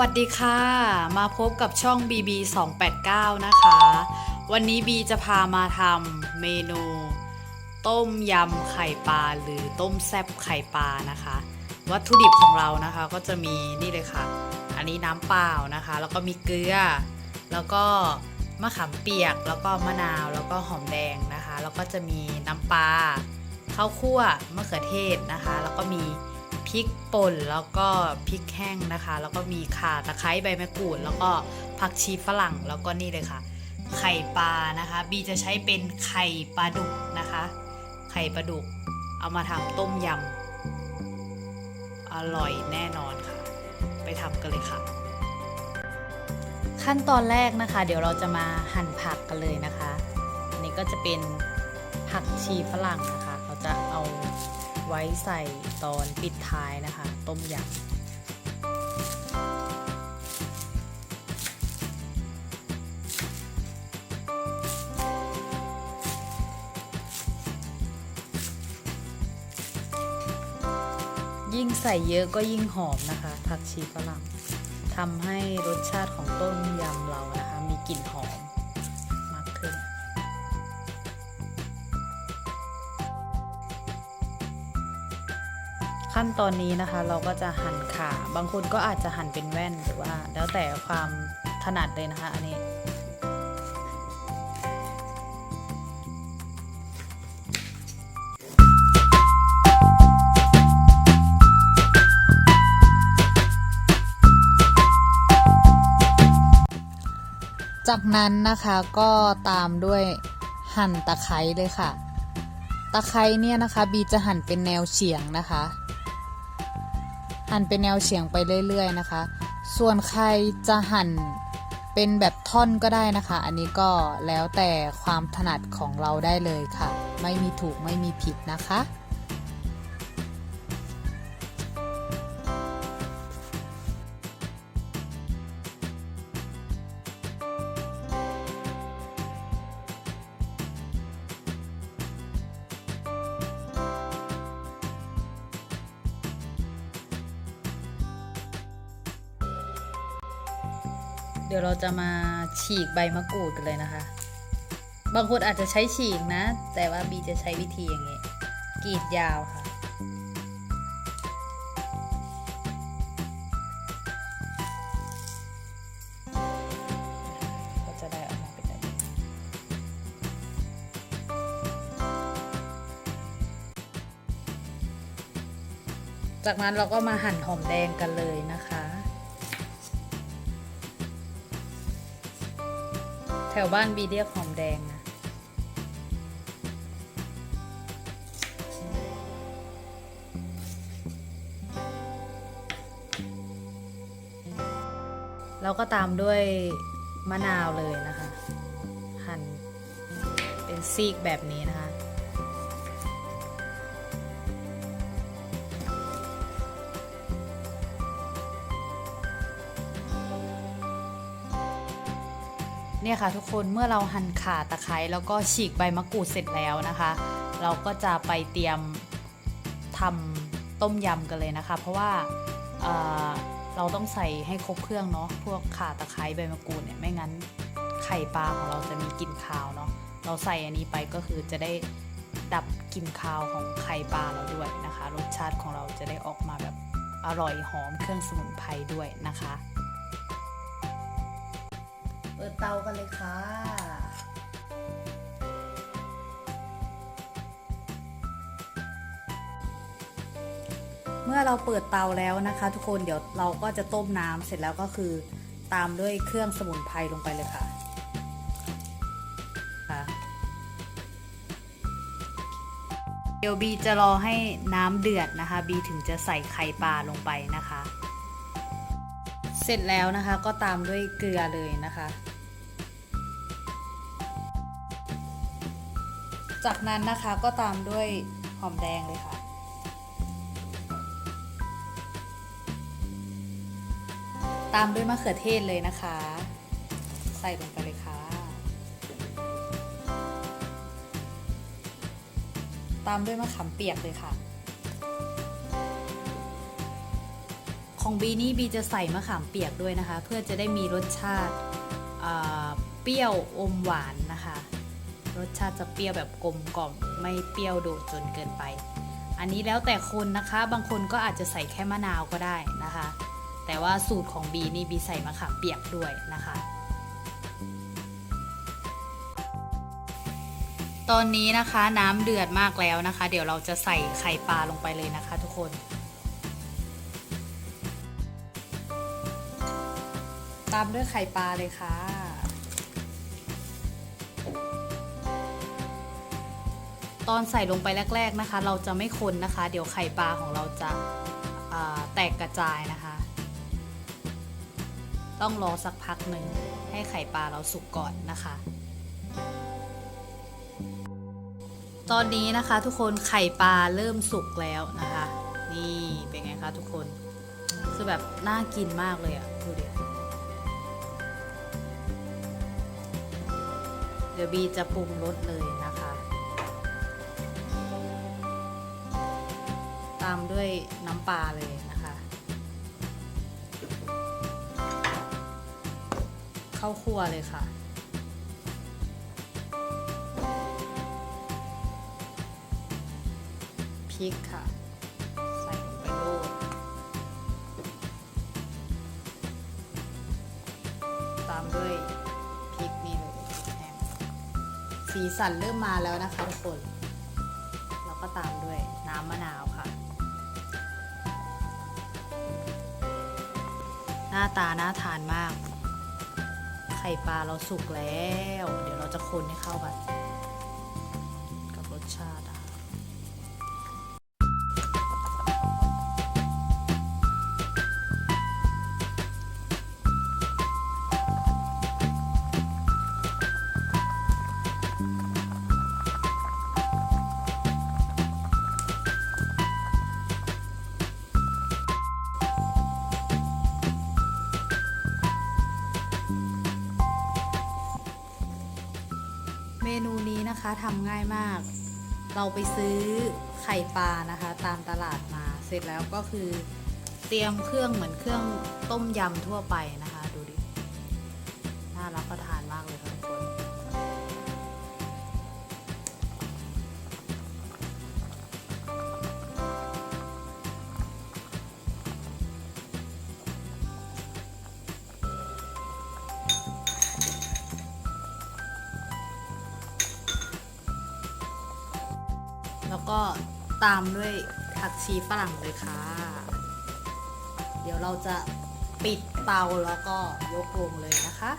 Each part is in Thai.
วัสดีค่ะ มาพบกับช่อง BB 289นะคะ วันนี้บีจะพามาทำเมนู ต้มยำไข่ปลาหรือต้มแซบไข่ปลานะคะ วัตถุดิบของเรานะคะก็จะมีนี่เลยค่ะ อันนี้น้ำเปล่านะคะ แล้วก็มีเกลือ แล้วก็มะขามเปียก แล้วก็มะนาว แล้วก็หอมแดงนะคะ แล้วก็จะมีน้ำปลาข้าวคั่วมะเขือเทศนะคะ แล้วก็มี ริกป่นแล้วก็พริกแห้งนะคะ แล้วก็มีข่าตะไคร้ใบมะกรูด แล้วก็ผักชีฝรั่งแล้วก็นี่เลยค่ะ ไข่ปลานะคะ บีจะใช้เป็นไข่ปลาดุกนะคะ ไข่ปลาดุก เอามาทำต้มยำอร่อยแน่นอนค่ะ ไปทำกันเลยค่ะ ขั้นตอนแรกนะคะ เดี๋ยวเราจะมาหั่นผักกันเลยนะคะ อันนี้ก็จะเป็นผักชีฝรั่งนะคะ ไว้ใส่ตอนปิดท้ายนะคะ ต้มยำยิ่งใส่เยอะก็ยิ่งหอมนะคะผักชีฝรั่งทำให้รสชาติของต้มยำเรานะ ขั้นตอนนี้นะคะเราก็จะหั่นขาบางคนก็อาจจะหั่นเป็นแว่นหรือว่า แล้วแต่ความถนัดเลยนะคะ อันนี้จากนั้นนะคะก็ตามด้วยหั่นตะไคร้เลยค่ะ ตะไคร้เนี่ยนะคะ บีจะหั่นเป็นแนวเฉียงนะคะ หั่นเป็นแนวเฉียงไปเรื่อยๆนะคะ ส่วนใครจะหั่นเป็นแบบท่อนก็ได้นะคะ อันนี้ก็แล้วแต่ความถนัดของเราได้เลยค่ะ ไม่มีถูกไม่มีผิดนะคะ ดี๋ยวเราจะมาฉีกใบมะกรูดกันเลยนะคะ บางคนอาจจะใช้ฉีกนะ แต่ว่าบีจะใช้วิธีอย่างนี้กรีดยาวค่ะ ก็จะได้ออกมาเป็นแบบนี้จากนั้นเราก็มาหั่นหอมแดงกันเลยนะคะ แถวบ้านบีเรียกหอมแดงนะ แล้วก็ตามด้วยมะนาวเลยนะคะ หั่นเป็นซีกแบบนี้นะคะ เนี่ยค่ะทุกคนเมื่อเราหั่นข่าตะไคร้แล้วก็ฉีกใบมะกรูดเสร็จแล้วนะคะ เราก็จะไปเตรียมทำต้มยำกันเลยนะคะ เพราะว่าเเราต้องใส่ให้ครบเครื่องเนาะพวกข่าตะไคร้ใบมะกรูดเนี่ยไม่งั้นไข่ปลาของเราจะมีกลิ่นคาวเนาะเราใส่อันนี้ไปก็คือจะได้ดับกลิ่นคาวของไข่ปลาเราด้วยนะคะ รสชาติของเราจะได้ออกมาแบบอร่อยหอมเครื่องสมุนไพรด้วยนะคะ ปิดเตากันเลยค่ะ เมื่อเราเปิดเตาแล้วนะคะ ทุกคนเดี๋ยวเราก็จะต้มน้ำเสร็จแล้วก็คือตามด้วยเครื่องสมุนไพรลงไปเลยค่ะค่ะเดี๋ยวบีจะรอให้น้ำเดือดนะคะ บีถึงจะใส่ไข่ปลาลงไปนะคะ เสร็จแล้วนะคะก็ตามด้วยเกลือเลยนะคะ จากนั้นนะคะก็ตามด้วยหอมแดงเลยค่ะ ตามด้วยมะเขือเทศเลยนะคะ ใส่ลงไปเลยค่ะ ตามด้วยมะขามเปียกเลยค่ะ ของบีนี่บีจะใส่มะขามเปียกด้วยนะคะ เพื่อจะได้มีรสชาติเปรี้ยวอมหวานนะคะ รสชาติจะเปรี้ยวแบบกลมกล่อมไม่เปรี้ยวโดดจนเกินไป อันนี้แล้วแต่คนนะคะ บางคนก็อาจจะใส่แค่มะนาวก็ได้นะคะ แต่ว่าสูตรของบีนี่บีใส่มะขามเปียกด้วยนะคะ ตอนนี้นะคะน้ำเดือดมากแล้วนะคะ เดี๋ยวเราจะใส่ไข่ปลาลงไปเลยนะคะ ทุกคนตามด้วยไข่ปลาเลยค่ะ ตอนใส่ลงไปแรก ๆนะคะ เราจะไม่คนนะคะ เดี๋ยวไข่ปลาของเราจะาแตกกระจายนะคะ ต้องรอสักพักหนึ่งให้ไข่ปลาเราสุกก่อนนะคะ ตอนนี้นะคะทุกคนไข่ปลาเริ่มสุกแล้วนะคะ นี่เป็นไงคะทุกคนคือแบบน่ากินมากเลยอะดูดิเดี๋ยวบีจะปรุงรสเลยนะคะามด้วยน้ำปลาเลยนะคะเข้าครัวเลยค่ะพริกค่ะ ใส่ลงไปโลดตามด้วยพริกนี่เลยแห้งสีสันเริ่มมาแล้วนะคะทุกคน แล้วก็ตามด้วยน้ำมะนาวค่ะ หน้าตาน่าทานมาก ไข่ปลาเราสุกแล้ว เดี๋ยวเราจะคนให้เข้ากัน ทำง่ายมาก เราไปซื้อไข่ปลานะคะ ตามตลาดมา เสร็จแล้วก็คือ เตรียมเครื่องเหมือนเครื่องต้มยำทั่วไปนะคะ ก็ตามด้วยผักชีฝรั่งเลยค่ะ เดี๋ยวเราจะปิดเตาแล้วก็ยกลงเลยนะคะ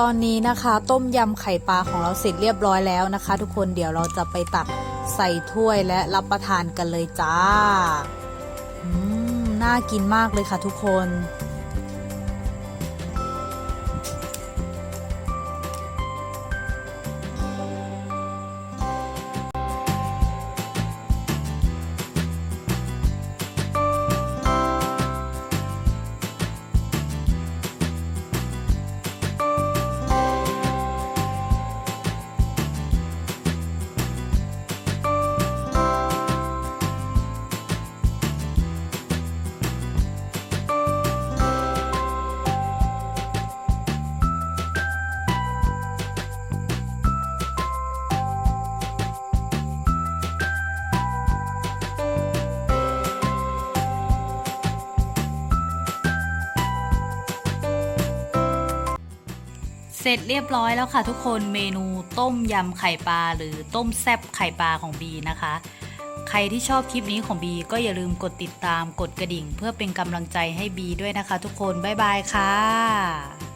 ตอนนี้นะคะ ต้มยำไข่ปลาของเราเสร็จเรียบร้อยแล้วนะคะ ทุกคนเดี๋ยวเราจะไปตักใส่ถ้วยและรับประทานกันเลยจ้าอืมน่ากินมากเลยค่ะทุกคน เสร็จเรียบร้อยแล้วค่ะทุกคนเมนูต้มยำไข่ปลาหรือต้มแซบไข่ปลาของบีนะคะ ใครที่ชอบคลิปนี้ของบีก็อย่าลืมกดติดตามกดกระดิ่ง เพื่อเป็นกำลังใจให้บีด้วยนะคะ ทุกคนบ๊ายบายค่ะ